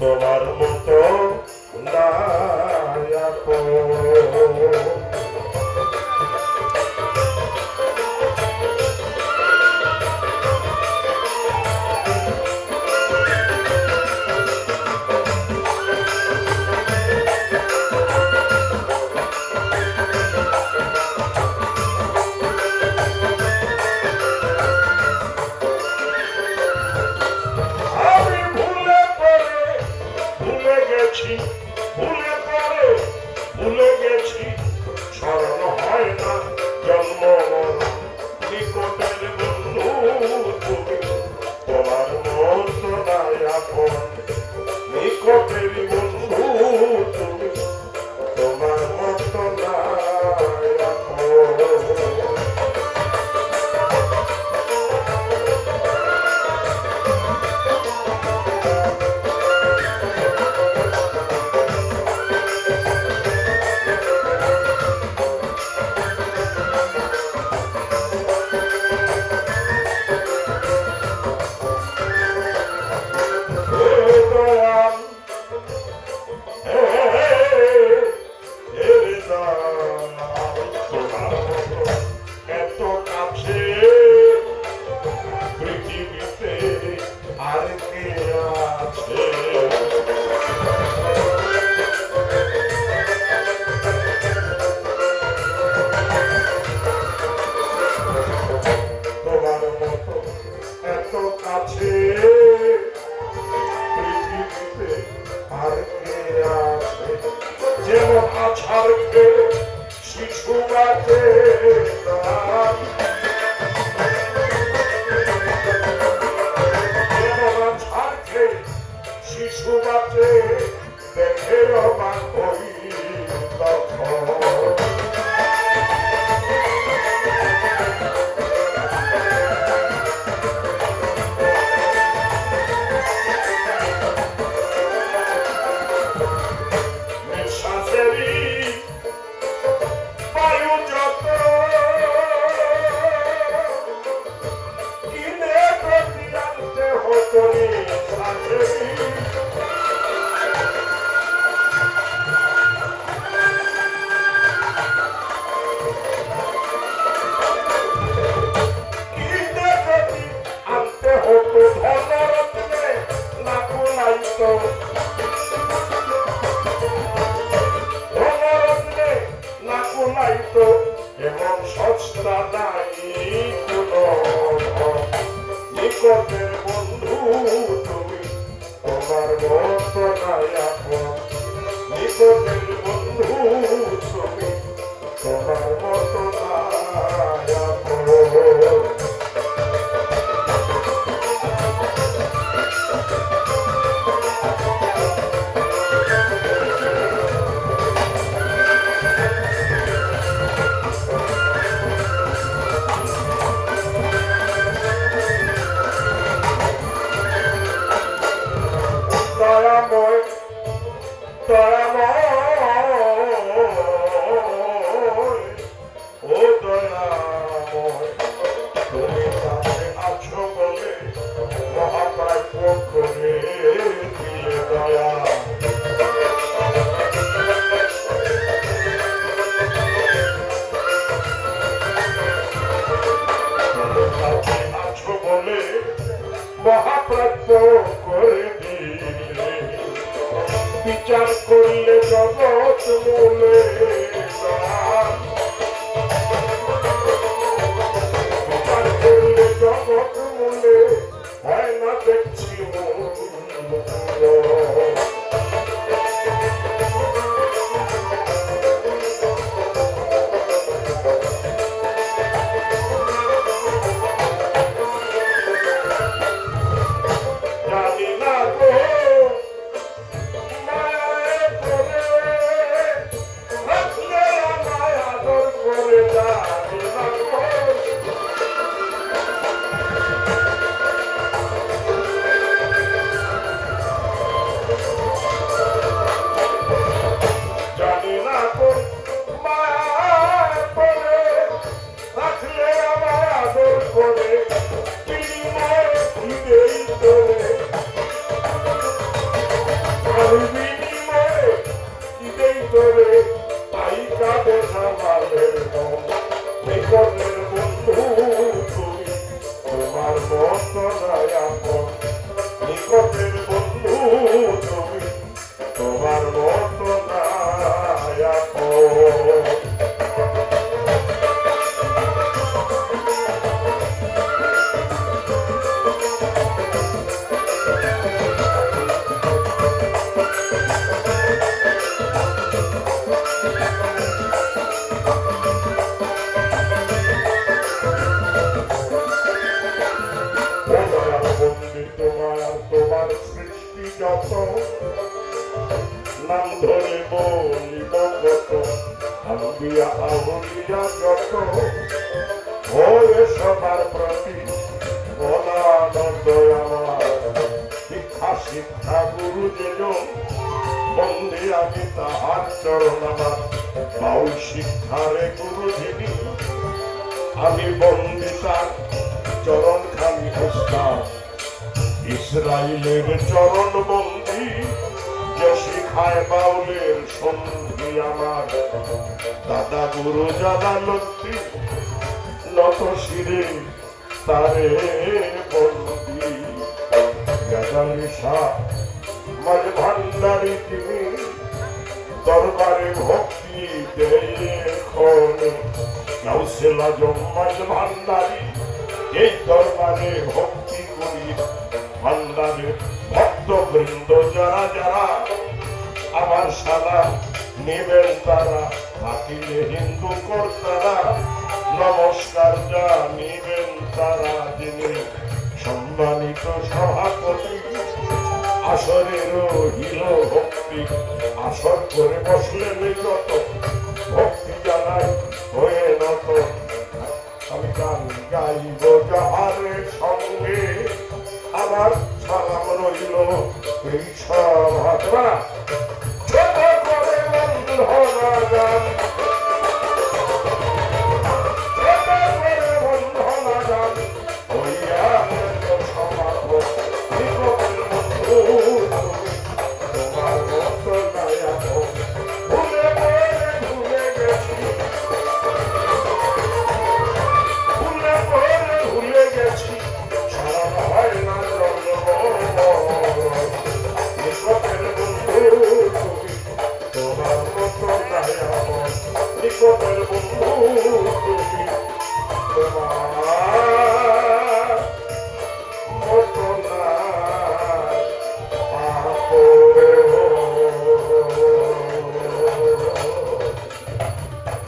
তোমার মতো দেবতা ছাড়বে শিশুরা দায়িত্ব এবং সস্তা দায়িত্ব। নিকটের বন্ধু তুমি তোমার মত নিকটের বন্ধু তুমি তোমার সৃষ্টি যত নাম ধরে বলিব কত আম্বিয়া আহলিয়া যত হয়ে সবার প্রতি অনানন্দ আমার শিক্ষা শিক্ষা গুরু যেন বন্দে আমি তাহার চরণ আমার বাউল শিক্ষারে গুরু যিনি আমি বন্দি তার চরণ খানি উস্তাদ ইসরায়েলের চরণ বন্দি যে শিখায় বাউলের সন্ধি আমার। দাদা গুরু জাদা লক্ষ্মী, নত শিরে তারে বন্দি। গাজালি শাহ মাঝ ভান্ডারি তুমি দরবারে ভক্তি দেখুন নাউসেলা জম্মাজ ভান্ডারি, এই দরবারে ভক্তি করি। ভান্ডারে ভক্ত বৃন্দ যারা যারা, আমার সালা নেবেন তারা থাকিলে হিন্দু কর্তারা, নমস্কার জানিবেন তারা যিনি সম্মানিত সভাপতি আসরের হিল ভক্তি, আসর করে বসলেন যত